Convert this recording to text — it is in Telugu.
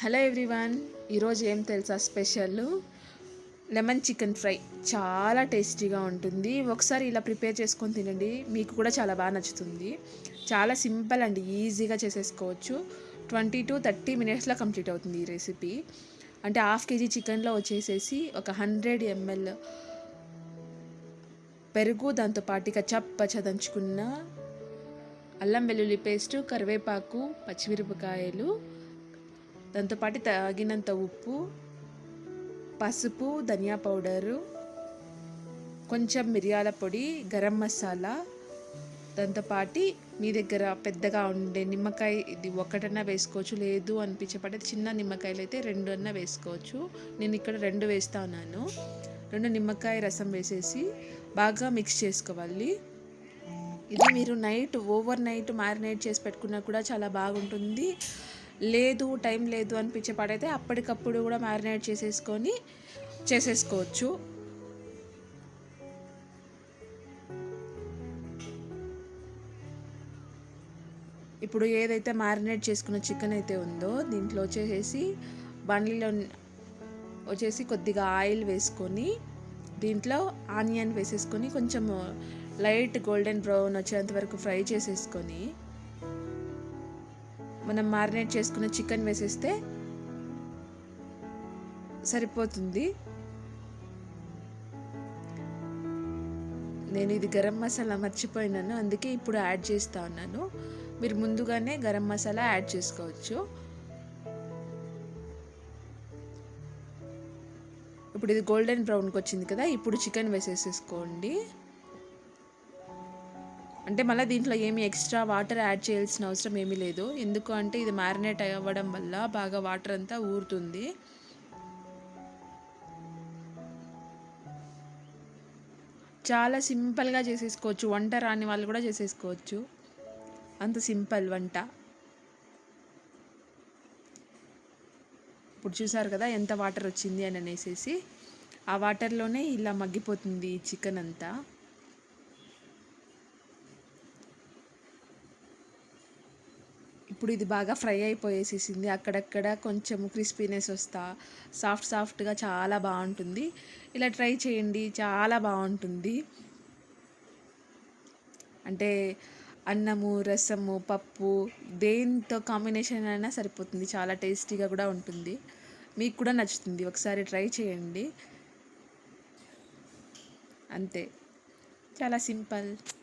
హలో ఎవ్రీవన్ ఈరోజు ఏం తెలుసా స్పెషల్ లెమన్ చికెన్ ఫ్రై చాలా టేస్టీగా ఉంటుంది. ఒకసారి ఇలా ప్రిపేర్ చేసుకొని తినండి మీకు కూడా చాలా బాగా నచ్చుతుంది. చాలా సింపుల్ అండి ఈజీగా చేసేసుకోవచ్చు. ట్వంటీ టు థర్టీ మినిట్స్లో కంప్లీట్ అవుతుంది ఈ రెసిపీ. అంటే హాఫ్ కేజీ చికెన్లో వచ్చేసేసి ఒక హండ్రెడ్ ఎంఎల్ పెరుగు దాంతో పాటుగా చప్ప చదంచుకున్న అల్లం వెల్లుల్లి పేస్టు కరివేపాకు పచ్చిమిరపకాయలు దాంతోపాటు తగినంత ఉప్పు పసుపు ధనియా పౌడరు కొంచెం మిరియాల పొడి గరం మసాలా దాంతోపాటు మీ దగ్గర పెద్దగా ఉండే నిమ్మకాయ ఇది ఒకటన్నా వేసుకోవచ్చు లేదు అనిపించబడి చిన్న నిమ్మకాయలు అయితే రెండు అన్నా వేసుకోవచ్చు. నేను ఇక్కడ రెండు వేస్తా ఉన్నాను. రెండు నిమ్మకాయ రసం వేసేసి బాగా మిక్స్ చేసుకోవాలి. ఇది మీరు నైట్ ఓవర్ నైట్ మ్యారినేట్ చేసి పెట్టుకున్నా కూడా చాలా బాగుంటుంది. లేదు టైం లేదు అనిపించే పాటైతే అప్పటికప్పుడు కూడా మ్యారినేట్ చేసేసుకొని చేసేసుకోవచ్చు. ఇప్పుడు ఏదైతే మ్యారినేట్ చేసుకున్న చికెన్ అయితే ఉందో దీంట్లో వచ్చేసేసి బండ్లీలో వచ్చేసి కొద్దిగా ఆయిల్ వేసుకొని దీంట్లో ఆనియన్ వేసేసుకొని కొంచెం లైట్ గోల్డెన్ బ్రౌన్ వచ్చేంత వరకు ఫ్రై చేసేసుకొని మనం మారినేట్ చేసుకున్న చికెన్ వేసేస్తే సరిపోతుంది. నేను ఇది గరం మసాలా మర్చిపోయినాను అందుకే ఇప్పుడు యాడ్ చేస్తా ఉన్నాను. మీరు ముందుగానే గరం మసాలా యాడ్ చేసుకోవచ్చు. ఇప్పుడు ఇది గోల్డెన్ బ్రౌన్కి వచ్చింది కదా ఇప్పుడు చికెన్ వేసేసేసుకోండి. అంటే మళ్ళీ దీంట్లో ఏమి ఎక్స్ట్రా వాటర్ యాడ్ చేయాల్సిన అవసరం ఏమీ లేదు. ఎందుకు అంటే ఇది మ్యారినేట్ అవ్వడం వల్ల బాగా వాటర్ అంతా ఊరుతుంది. చాలా సింపుల్గా చేసేసుకోవచ్చు. వంట రాని వాళ్ళు కూడా చేసేసుకోవచ్చు. అంత సింపుల్ వంట. ఇప్పుడు చూసారు కదా ఎంత వాటర్ వచ్చింది అని అనేసి ఆ వాటర్లోనే ఇలా మగ్గిపోతుంది చికెన్ అంతా. ఇప్పుడు ఇది బాగా ఫ్రై అయిపోయేసేసింది. అక్కడక్కడ కొంచెం క్రిస్పీనెస్ వస్తా సాఫ్ట్ సాఫ్ట్గా చాలా బాగుంటుంది. ఇలా ట్రై చేయండి చాలా బాగుంటుంది. అంటే అన్నము రసము పప్పు దేంతో కాంబినేషన్ అయినా సరిపోతుంది. చాలా టేస్టీగా కూడా ఉంటుంది. మీకు కూడా నచ్చుతుంది. ఒకసారి ట్రై చేయండి. అంతే. చాలా సింపుల్.